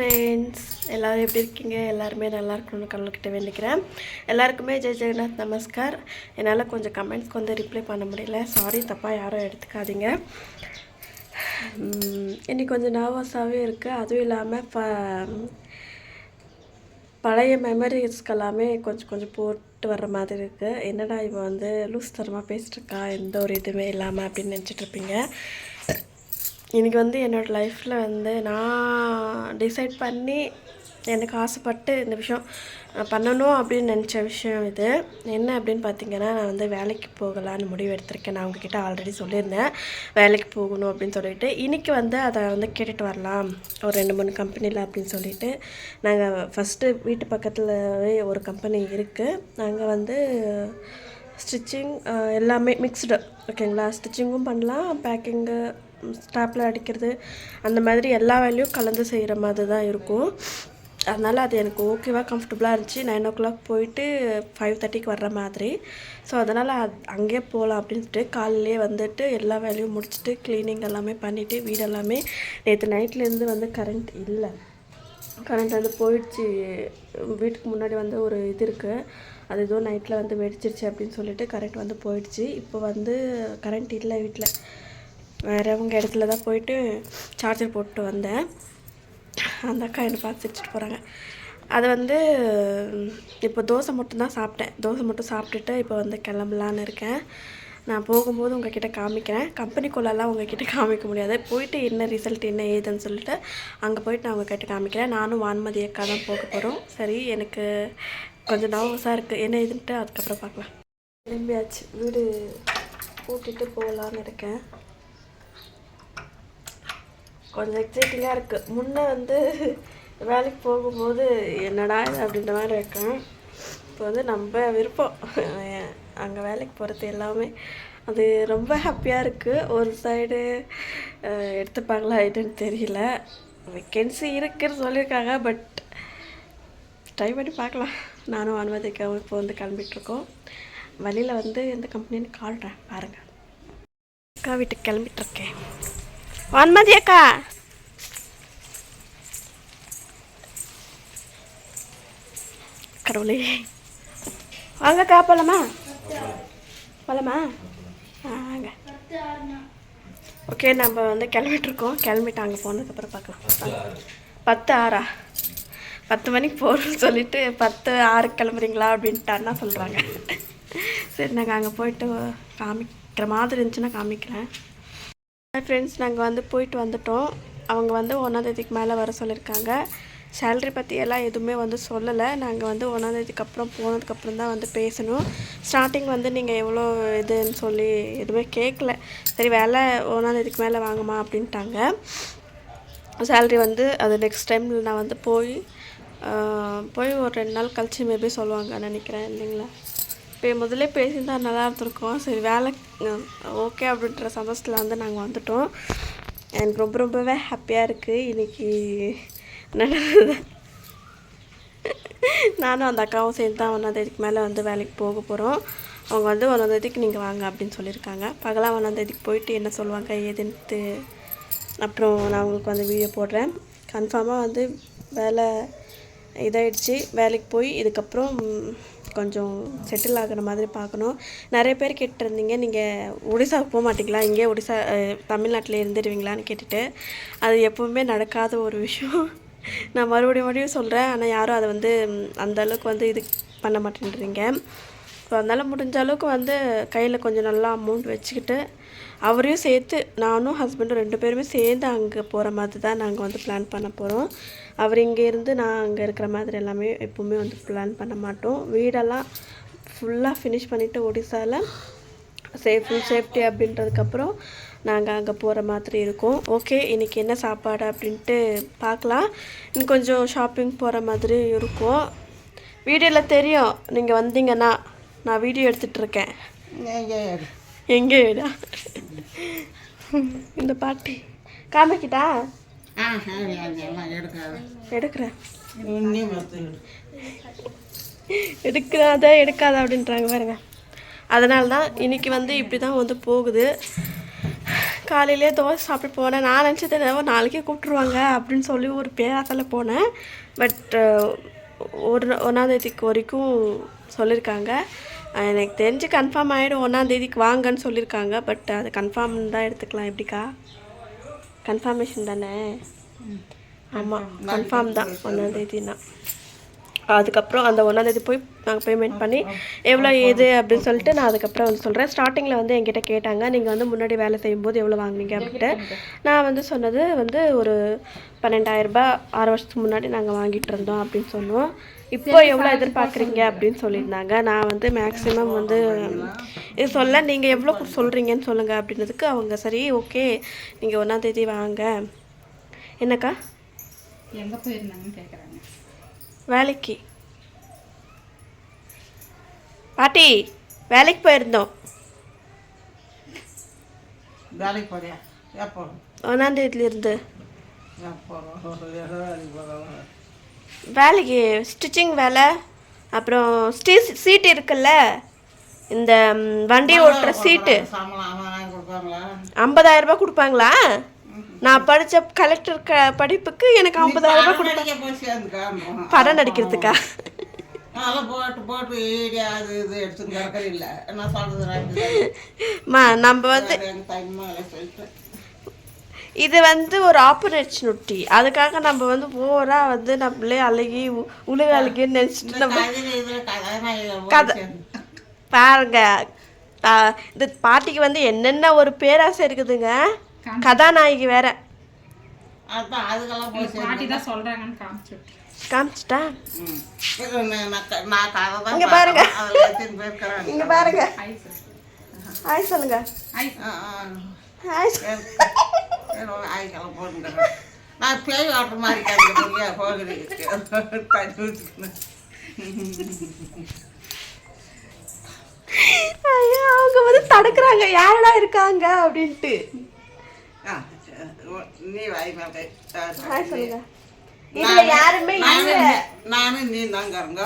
Friends எல்லோரும் எப்படி இருக்கீங்க? எல்லாருமே நல்லா இருக்கணும்னு கடவுள்கிட்ட வேண்டிக்கிறேன். எல்லாருக்குமே ஜெய் ஜெகநாத் நமஸ்கார். என்னால் கொஞ்சம் கமெண்ட்ஸ்க்கு வந்து ரிப்ளை பண்ண முடியல. சாரி தப்பாக யாரும் எடுத்துக்காதீங்க. இன்றைக்கி இன்னைக்கு கொஞ்சம் நர்வஸாகவே இருக்குது அதுவும் இல்லாமல் ப பழைய மெமரிஸ்க்கு எல்லாமே கொஞ்சம் கொஞ்சம் போட்டு வர்ற மாதிரி இருக்குது என்னடா இவன் வந்து லூஸ் தரமாக பேசிட்டுருக்கா எந்த ஒரு இதுவுமே இல்லாமல் அப்படின்னு நினச்சிட்டு இருப்பீங்க. இன்றைக்கி வந்து என்னோடய லைஃப்பில் வந்து நான் டிசைட் பண்ணி எனக்கு ஆசைப்பட்டு இந்த விஷயம் பண்ணணும் அப்படின்னு நினச்ச விஷயம் இது. என்ன அப்படின்னு பார்த்தீங்கன்னா நான் வந்து வேலைக்கு போகலான்னு முடிவு எடுத்திருக்கேன். நான் உங்ககிட்ட ஆல்ரெடி சொல்லியிருந்தேன். வேலைக்கு போகணும் அப்படின்னு சொல்லிட்டு. இன்றைக்கி வந்து அதை வந்து கேட்டுட்டு வரலாம். ஒரு ரெண்டு மூணு கம்பெனியில் அப்படின்னு சொல்லிட்டு. நாங்கள் ஃபஸ்ட்டு வீட்டு பக்கத்துலவே ஒரு கம்பெனி இருக்குது நாங்கள் வந்து ஸ்டிச்சிங் எல்லாமே மிக்ஸ்டு ஓகேங்களா ஸ்டிச்சிங்கும் பண்ணலாம் பேக்கிங்கு ஸ்டாப்பில் அடிக்கிறது அந்த மாதிரி எல்லா வேலையும் கலந்து செய்கிற மாதிரி தான் இருக்கும். அதனால் அது எனக்கு ஓகேவாக கம்ஃபர்டபுளாக இருந்துச்சு. நைன் ஓ கிளாக் போயிட்டு ஃபைவ் தேர்ட்டிக்கு வர்ற மாதிரி. ஸோ அதனால் அது அங்கேயே போகலாம் அப்படின்ட்டு காலையிலே வந்துட்டு எல்லா வேலையும் முடிச்சுட்டு க்ளீனிங் எல்லாமே பண்ணிவிட்டு வீடு எல்லாமே நேற்று நைட்லேருந்து வந்து கரண்ட் இல்லை. கரண்ட் வந்து போயிடுச்சு. வீட்டுக்கு முன்னாடி வந்து ஒரு இது இருக்குது அது எதுவும் நைட்டில் வந்து வெடிச்சிருச்சு அப்படின்னு சொல்லிட்டு கரண்ட் வந்து போயிடுச்சு. இப்போ வந்து கரண்ட் இல்லை வீட்டில் வேறவங்க இடத்துல தான் போயிட்டு சார்ஜர் போட்டு வந்தேன். அந்த அக்கா என்னை பார்த்து சிரிச்சிட்டு போகிறாங்க அது வந்து இப்போ தோசை மட்டும்தான் சாப்பிட்டேன். தோசை மட்டும் சாப்பிட்டுட்டு இப்போ வந்து கிளம்பலான்னு இருக்கேன். நான் போகும்போது உங்ககிட்ட காமிக்கிறேன். கம்பெனிக்குள்ளெல்லாம் உங்ககிட்ட காமிக்க முடியாது. போயிட்டு என்ன ரிசல்ட் என்ன ஏதுன்னு சொல்லிட்டு அங்கே போயிட்டு நான் உங்ககிட்ட காமிக்கிறேன். நானும் வான்மதி அக்கா தான் போக போகிறோம் சரி எனக்கு கொஞ்சம் நர்வஸாக இருக்குது என்ன ஏதுன்ட்டு அதுக்கப்புறம் பார்க்கலாம். திரும்பியாச்சு வீடு கூட்டிகிட்டு போகலான்னு இருக்கேன். கொஞ்சம் எக்ஸைட்டிங்காக இருக்குது முன்னே வந்து வேலைக்கு போகும்போது என்னடா இது அப்படின்ற மாதிரி இருக்கும். இப்போ வந்து நம்ம விருப்பம். அங்கே வேலைக்கு போகிறது எல்லாமே அது ரொம்ப ஹாப்பியாக இருக்குது ஒரு சைடு எடுத்துப்பாங்களா இதுன்னு தெரியல. வேக்கன்சி இருக்குன்னு சொல்லியிருக்காங்க பட் ட்ரை பண்ணி பார்க்கலாம். நானும் அனுமதிக்காமல் இப்போ வந்து கிளம்பிட்டுருக்கோம் வழியில் வந்து எந்த கம்பெனின்னு கால்றேன் பாருங்கள் அக்கா வீட்டுக்கு கிளம்பிட்டுருக்கேன் வன்மதி அக்கா கடவுளே. வாங்கக்கா போலாமா? போலாமா? வாங்க. ஓகே நம்ம வந்து கிளம்பிட்டுருக்கோம். கிளம்பிட்டு அங்கே போனதுக்கப்புறம் பார்க்கலாம். பத்து ஆறா? பத்து மணிக்கு போகிறோம்னு சொல்லிட்டு பத்து ஆறு கிளம்புறீங்களா அப்படின்ட்டு சொல்கிறாங்க சரி நாங்கள் அங்கே போயிட்டு காமிக்கிற மாதிரி இருந்துச்சுன்னா காமிக்கிறேன். ஃப்ரெண்ட்ஸ் நாங்கள் வந்து போயிட்டு வந்துட்டோம். அவங்க வந்து ஒன்றாந்தேதிக்கு மேலே வர சொல்லியிருக்காங்க. சேலரி பற்றி எல்லாம் எதுவுமே வந்து சொல்லலை. நாங்கள் வந்து ஒன்றாந்தேதிக்கு அப்புறம் போனதுக்கப்புறம் தான் வந்து பேசணும். ஸ்டார்டிங் வந்து நீங்கள் எவ்வளோ இதுன்னு சொல்லி எதுவுமே கேட்கல சரி வேலை ஒன்றாந்தேதிக்கு மேலே வாங்கம்மா அப்படின்ட்டாங்க. சேலரி வந்து அது நெக்ஸ்ட் டைம் நான் வந்து போய் போய் ஒரு ரெண்டு நாள் கழிச்சு மேபி சொல்லுவாங்க நினைக்கிறேன் இல்லைங்களா? இப்போ முதல்ல பேசியிருந்தா நல்லா இருந்திருக்கோம். சரி வேலை ஓகே அப்படின்ற சந்தோஷத்தில் வந்து நாங்கள் வந்துட்டோம். எனக்கு ரொம்ப ரொம்பவே ஹாப்பியாக இருக்குது இன்றைக்கி நடந்தது? நானும் அந்த அக்காவும் சேர்ந்து தான் ஒன்றாந்தேதிக்கு மேலே வந்து வேலைக்கு போக போகிறோம் அவங்க வந்து ஒன்றாந்தேதிக்கு நீங்கள் வாங்க அப்படின்னு சொல்லியிருக்காங்க. பகலாக ஒன்றாந்தேதிக்கு போயிட்டு என்ன சொல்லுவாங்க ஏதுன்ட்டு அப்புறம் நான் உங்களுக்கு வந்து வீடியோ போடுறேன். கன்ஃபார்மாக வந்து வேலை இதாயிடுச்சு. வேலைக்கு போய் இதுக்கப்புறம் கொஞ்சம் செட்டில் ஆகுற மாதிரி பார்க்கணும். நிறைய பேர் கேட்டிருந்தீங்க நீங்கள் ஒடிசாவுக்கு போக மாட்டிங்களா? இங்கே ஒடிசா தமிழ்நாட்டில் இருந்துடுவீங்களான்னு கேட்டுட்டு. அது எப்பவுமே நடக்காத ஒரு விஷயம். நான் மறுபடியும் மறுபடியும் சொல்கிறேன் ஆனால் யாரும் அதை வந்து அந்தளவுக்கு அந்த அளவுக்கு வந்து இது பண்ண மாட்டேன்றீங்க. ஸோ அதனால் முடிஞ்ச அளவுக்கு வந்து கையில் கொஞ்சம் நல்லா அமௌண்ட் வச்சுக்கிட்டு அவரையும் சேர்த்து நானும் ஹஸ்பண்டும் ரெண்டு பேருமே சேர்ந்து அங்கே போகிற மாதிரி தான் நாங்கள் வந்து பிளான் பண்ண போகிறோம் அவர் இங்கே இருந்து நான் அங்கே இருக்கிற மாதிரி எல்லாமே எப்போவுமே வந்து பிளான் பண்ண மாட்டோம். வீடெல்லாம் ஃபுல்லாக ஃபினிஷ் பண்ணிவிட்டு ஒடிசாவில் சேஃப் ஃபுல் சேஃப்டி அப்படின்றதுக்கப்புறம் நாங்கள் அங்கே போகிற மாதிரி இருக்கும். ஓகே இன்றைக்கி என்ன சாப்பாடு அப்படின்ட்டு பார்க்கலாம். இன்னும் கொஞ்சம் ஷாப்பிங் போகிற மாதிரி இருக்கும். வீடியோவில் தெரியும். நீங்கள் வந்தீங்கன்னா நான் வீடியோ எடுத்துகிட்டு இருக்கேன் எங்கே வீடா இந்த பாட்டி. காமிக்கிட்டா? எடுக்கிறேன். பார்த்து எடுக்காத அப்படின்றாங்க பாருங்க. அதனால தான் இன்னைக்கு வந்து இப்படி தான் வந்து போகுது. காலையிலே தோசை சாப்பிட்டு போனேன். நான் நினச்சது என்னவோ நாளைக்கே கூப்பிட்ருவாங்க அப்படின்னு சொல்லி ஒரு பேராசையில் போனேன். பட் ஒரு ஒன்றாந்தேதிக்கு வரைக்கும் சொல்லியிருக்காங்க. எனக்கு தெரிஞ்சு கன்ஃபார்ம் ஆகிடும் ஒன்றாந்தேதிக்கு வாங்கன்னு சொல்லியிருக்காங்க பட் அது கன்ஃபார்ம் தான் எடுத்துக்கலாம். எப்படிக்கா? கன்ஃபர்மேஷன் தானே? ஆமாம் கன்ஃபார்ம் தான். ஒன்றாந்தேதினா அதுக்கப்புறம் அந்த ஒன்றாந்தேதி போய் நாங்கள் பேமெண்ட் பண்ணி எவ்வளோ ஏது அப்படின்னு சொல்லிட்டு நான் அதுக்கப்புறம் வந்து சொல்கிறேன் ஸ்டார்டிங்கில் வந்து என்கிட்ட கேட்டாங்க நீங்கள் வந்து முன்னாடி வேலை செய்யும்போது எவ்வளோ வாங்குனீங்க? அப்படின்ட்டு. நான் வந்து சொன்னது வந்து ஒரு பன்னெண்டாயிரரூபா ஆறு வருஷத்துக்கு முன்னாடி நாங்கள் வாங்கிட்டு இருந்தோம் அப்படின்னு சொன்னோம். இப்போ எவ்வளோ எதிர்பார்க்குறீங்க அப்படின்னு சொல்லியிருந்தாங்க. நான் வந்து மேக்ஸிமம் வந்து இது சொல்ல நீங்கள் எவ்வளோ சொல்கிறீங்கன்னு சொல்லுங்கள் அப்படின்னதுக்கு அவங்க சரி ஓகே நீங்கள் ஒன்றாந்தேதி வாங்க. என்னக்கா? எங்கே போயிருந்தாங்கன்னு கேட்குறாங்க வேலைக்கு. பாட்டி வேலைக்கு போயிருந்தோம். வேலைக்கு போறியா? எப்போ? ஒன்றாந்தேதியிலேருந்து எப்போ? வேலைக்கு போகிறோம் வேலைக்கு ஸ்டிச்சிங் வேலை அப்புறம் ஸ்டீ சீட்டு இருக்குல்ல? இந்த வண்டி ஓட்டுற சீட்டு. ஐம்பதாயிரம் ரூபாய் கொடுப்பாங்களா? நான் படித்த கலெக்டர் க படிப்புக்கு எனக்கு ஐம்பதாயிரம் ரூபாய் கொடு நடிக்க போய் சேர்ந்துக்காம படம் நடிக்கிறதுக்கா? நம்ம வந்து இது வந்து ஒரு ஆப்பர்ச்சுனிட்டி அதுக்காக நம்ம வந்து ஓவராக வந்து நம்மளே அழுகி உ- உலக அழுகின்னு நினச்சிட்டு நம்ம கதை. பாருங்க. இந்த பாட்டிக்கு வந்து என்னென்ன ஒரு பேராசை இருக்குதுங்க? கதாநாயகி வேற. காமிச்சிட்டா? இங்க பாருங்க. இங்க பாருங்க. ஹாய் சொல்லுங்க. ஹாய் ஆ, ஆ. ஹாய் என்னோட ஆய்க்கெல்லாம் போட்டுக்கிறேன் நான் பேய் ஆட்டுற மாதிரி கேட்க இல்லையா போகிறேன் தண்ணி ஊற்றிக்கணும் ஐயா அவங்க வந்து தடுக்கிறாங்க யாரடா இருக்காங்க அப்படின்ட்டு ஆ, நீ வாய் மேலே ஹாய் சொல்லுங்க இதுல யாருமே இல்ல நானும் நீ தாங்கிறங்க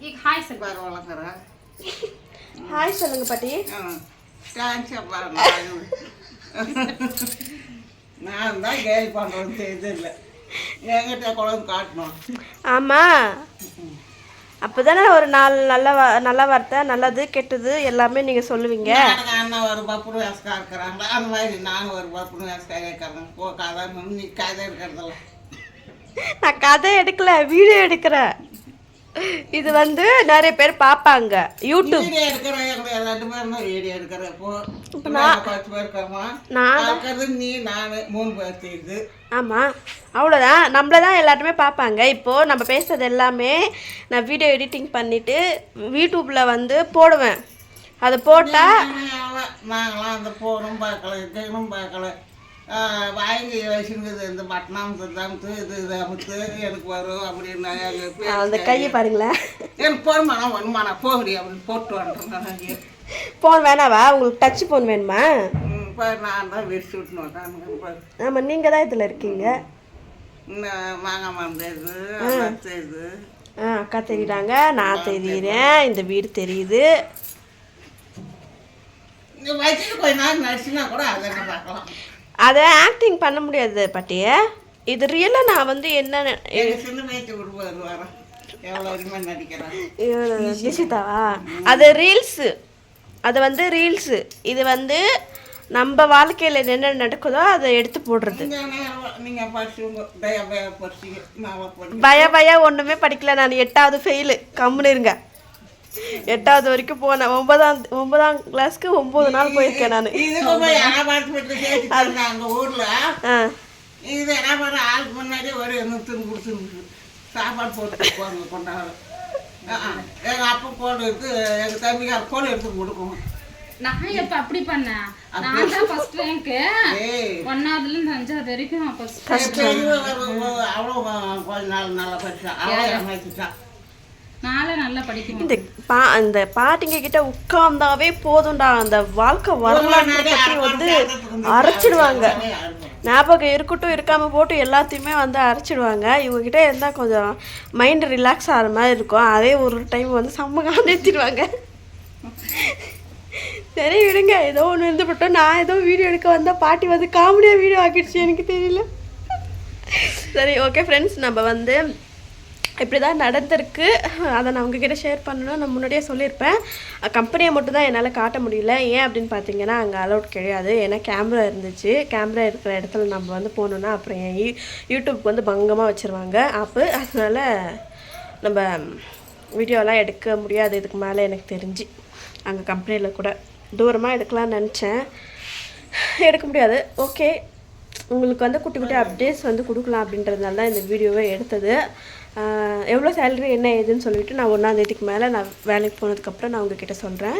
ಈಗ ಹಾಯ್ ಸರ್ பரவாயில்லங்கிறேன் ஹாய் சொல்லுங்க பாட்டி தேங்க்ஸ் அப்பா நான் தான் கேலி பண்ணுறது தெரியுது என்கிட்ட குழந்தை காட்டணும். ஆமா. அப்பதானே ஒரு நாலு நல்ல நல்ல வார்த்தை நல்லது கெட்டது எல்லாமே நீங்க சொல்லுவீங்க. எனக்கு அண்ணன் ஒரு பப்புனு வேஸ்கா இருக்கிறாங்களா அந்த மாதிரி நானும் ஒரு பப்புனு வேஸ்கா இருக்கிறேன். போ கதை நீ கதை இருக்கிறதில்ல நான் கதை எடுக்கல வீடியோ எடுக்கிறேன். இது வந்து நிறைய பேர் பார்ப்பாங்க. யூடியூப் ஆமாம் அவ்வளோதான் நம்மள தான் எல்லாருமே பார்ப்பாங்க. இப்போது நம்ம பேசுறது எல்லாமே நான் வீடியோ எடிட்டிங் பண்ணிவிட்டு யூடியூப்பில் வந்து போடுவேன். அதை போட்டால் நாங்களாம் அந்த போனும் பார்க்கல இதுவும் பார்க்கல. வாங்கி வச்சுருக்குது. இந்த பட்டணம் தமுத்து இது இது அமுத்து எனக்கு வரும் அப்படின்னு அந்த கையை பாருங்களேன். எனக்கு போருமாண்ணா ஒன்றுமாண்ணா போகடி அப்படின்னு போட்டு வந்துட்டேன் ஃபோன் வேணாவா? உங்களுக்கு டச் ஃபோன் வேணுமா? இப்போ நான் தான் விரிச்சு இப்போ ஆமாம் நீங்கள் தான் இதில் இருக்கீங்க. மாங்காய் அதான் தெரியுது ஆ. அக்கா தெரியுறாங்க நான் தெரியுறேன் இந்த வீடு தெரியுது. இந்த வச்சுட்டு கொஞ்ச நாள் நடிச்சுனா கூட அதை பார்க்கலாம். அதை ஆக்டிங் பண்ண முடியாது பாட்டியே. இது ரியலாக நான் வந்து என்ன நிஷிதாவா? அது ரீல்ஸு அது வந்து ரீல்ஸு இது வந்து நம்ம வாழ்க்கையில் என்னென்ன நடக்குதோ அதை எடுத்து போடுறது. பய பய ஒன்றுமே படிக்கல. நான் எட்டாவது ஃபெயிலு கம்முன்னு இருங்க. எட்டாவது வரைக்கும் போனேன். ஒன்பதாம் ஒன்பதாம் கிளாஸ்க்கு ஒம்பது நாள் போயிருக்கேன் நான். அங்கே ஊரில். இது என்ன பண்ண ஆளுக்கு முன்னாடி ஒரு நூற்றுன்னு கொடுத்துருக்கு சாப்பாடு போட்டு போங்க கொண்டாட எங்கள் அப்பா போன் எடுத்து எங்கள் தம்பிக்கார போன் எடுத்து கொடுக்கும். நான் எப்ப அப்படி பண்ணேன் நான் தான் ஃபர்ஸ்ட் ரேங்க் ஏய். ஒன்னாவதுல இருந்து அஞ்சாவது வரைக்கும் ஃபர்ஸ்ட் அவ்வளோ கொஞ்ச நாள் நல்லா படிச்சா. அவ்வளோ நாளை நல்லா படிக்க இந்த பா அந்த பாட்டிங்க கிட்ட உட்கார்ந்தாவே போதும்டா. அந்த வாழ்க்கை வரலாற்றை பற்றி வந்து அரைச்சிடுவாங்க. ஞாபகம் இருக்கட்டும் இருக்காம போட்டு எல்லாத்தையுமே வந்து அரைச்சிடுவாங்க. இவங்ககிட்ட இருந்தால் கொஞ்சம் மைண்ட் ரிலாக்ஸ் ஆகிற மாதிரி இருக்கும். அதே ஒரு டைம் வந்து செம்ம காண்டிடுவாங்க சரி விடுங்க. ஏதோ ஒன்று இருந்துபட்டோம். நான் ஏதோ வீடியோ எடுக்க வந்தால் பாட்டி வந்து காமெடியாக வீடியோ ஆக்கிடுச்சு எனக்கு தெரியல. சரி ஓகே ஃப்ரெண்ட்ஸ் நம்ம வந்து இப்படி தான் நடந்திருக்கு. அதை நான் உங்ககிட்ட ஷேர் பண்ணணும் நான் முன்னாடியே சொல்லியிருப்பேன். கம்பெனியை மட்டும் தான் என்னால் காட்ட முடியல. ஏன் அப்படின்னு பார்த்தீங்கன்னா அங்கே அலௌட் கிடையாது. ஏன்னா கேமரா இருந்துச்சு. கேமரா இருக்கிற இடத்துல நம்ம வந்து போகணுன்னா அப்புறம் என் யூ யூடியூப்க்கு வந்து பங்கமாக வச்சுருவாங்க. ஆப்பு அதனால் நம்ம வீடியோலாம் எடுக்க முடியாது. இதுக்கு மேலே எனக்கு தெரிஞ்சு. அங்கே கம்பெனியில் கூட. தூரமாக எடுக்கலாம்னு நினச்சேன். எடுக்க முடியாது. ஓகே உங்களுக்கு வந்து குட்டி குட்டி அப்டேட்ஸ் வந்து கொடுக்கலாம் அப்படின்றதுனால தான் இந்த வீடியோவை எடுத்தது. எவ்வளோ சேலரி என்ன ஏதுன்னு சொல்லிட்டு நான் ஒன்றாந்தேதிக்கு மேலே நான் வேலைக்கு போனதுக்கப்புறம் நான் உங்ககிட்ட சொல்கிறேன்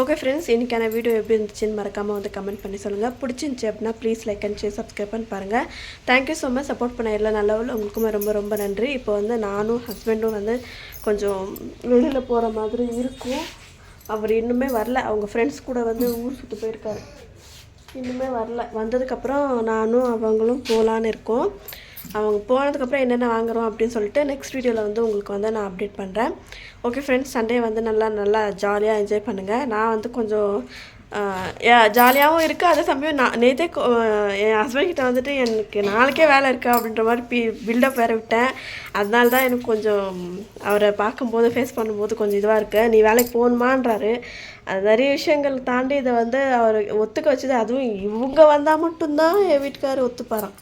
ஓகே ஃப்ரெண்ட்ஸ் இன்றைக்கான வீடியோ எப்படி இருந்துச்சுன்னு மறக்காமல் வந்து கமெண்ட் பண்ணி சொல்லுங்கள் பிடிச்சிருந்துச்சி அப்படின்னா please like and share subscribe பண்ணி பாருங்கள் தேங்க்யூ ஸோ மச் சப்போர்ட் பண்ண எல்லா நல்லவங்களும் உங்களுக்குமே ரொம்ப ரொம்ப நன்றி. இப்போ வந்து நானும் ஹஸ்பண்டும் வந்து கொஞ்சம் வெளியில் போகிற மாதிரி இருக்கும். அவர் இன்னுமே வரல. அவங்க ஃப்ரெண்ட்ஸ் கூட வந்து ஊர் சுற்றி போயிருக்காரு. இன்னுமே வரல. வந்ததுக்கப்புறம் நானும் அவங்களும் போகலான்னு இருக்கோம். அவங்க போனதுக்கப்புறம் என்னென்ன வாங்குறோம் அப்படின்னு சொல்லிட்டு நெக்ஸ்ட் வீடியோவில் வந்து உங்களுக்கு வந்து நான் அப்டேட் பண்ணுறேன் ஓகே ஃப்ரெண்ட்ஸ் சண்டே வந்து நல்லா நல்லா ஜாலியாக என்ஜாய் பண்ணுங்கள் நான் வந்து கொஞ்சம் ஜாலியாகவும் இருக்குது அதே சமயம் நான் நேற்றே என் ஹஸ்பண்ட் கிட்ட வந்துட்டு எனக்கு நாளைக்கே வேலை இருக்கா அப்படின்ற மாதிரி பி பில்டப் வேறு விட்டேன். அதனால தான் எனக்கு கொஞ்சம் அவரை பார்க்கும்போது ஃபேஸ் பண்ணும்போது கொஞ்சம் இதுவாக இருக்குது நீ வேலைக்கு போகணுமான்றாரு. அது நிறைய விஷயங்கள் தாண்டி இதை வந்து அவர் ஒத்துக்க வச்சது அதுவும் இவங்க வந்தால் மட்டும்தான் என் வீட்டுக்காரர் ஒத்துப்பாரான்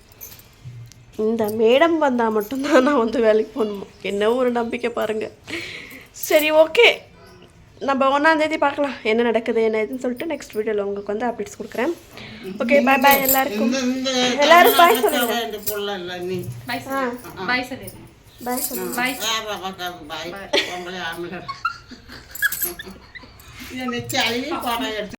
இந்த மேடம் வந்தால் மட்டும்தான் நான் வந்து வேலைக்கு போகணுமா? என்ன ஒரு நம்பிக்கை பாருங்கள் சரி ஓகே நம்ம ஒன்றாந்தேதி பார்க்கலாம். என்ன நடக்குது என்ன ஏதுன்னு சொல்லிட்டு நெக்ஸ்ட் வீடியோவில் உங்களுக்கு வந்து அப்டேட்ஸ் கொடுக்குறேன். ஓகே பாய் பாய் எல்லாருக்கும். எல்லாரும் பாய் கட்ட சொல்லுங்க வேண்டிய புள்ள இல்லை நீ bye sir bye sir bye பாய் பாய் பொம்பளை ஆம்பளை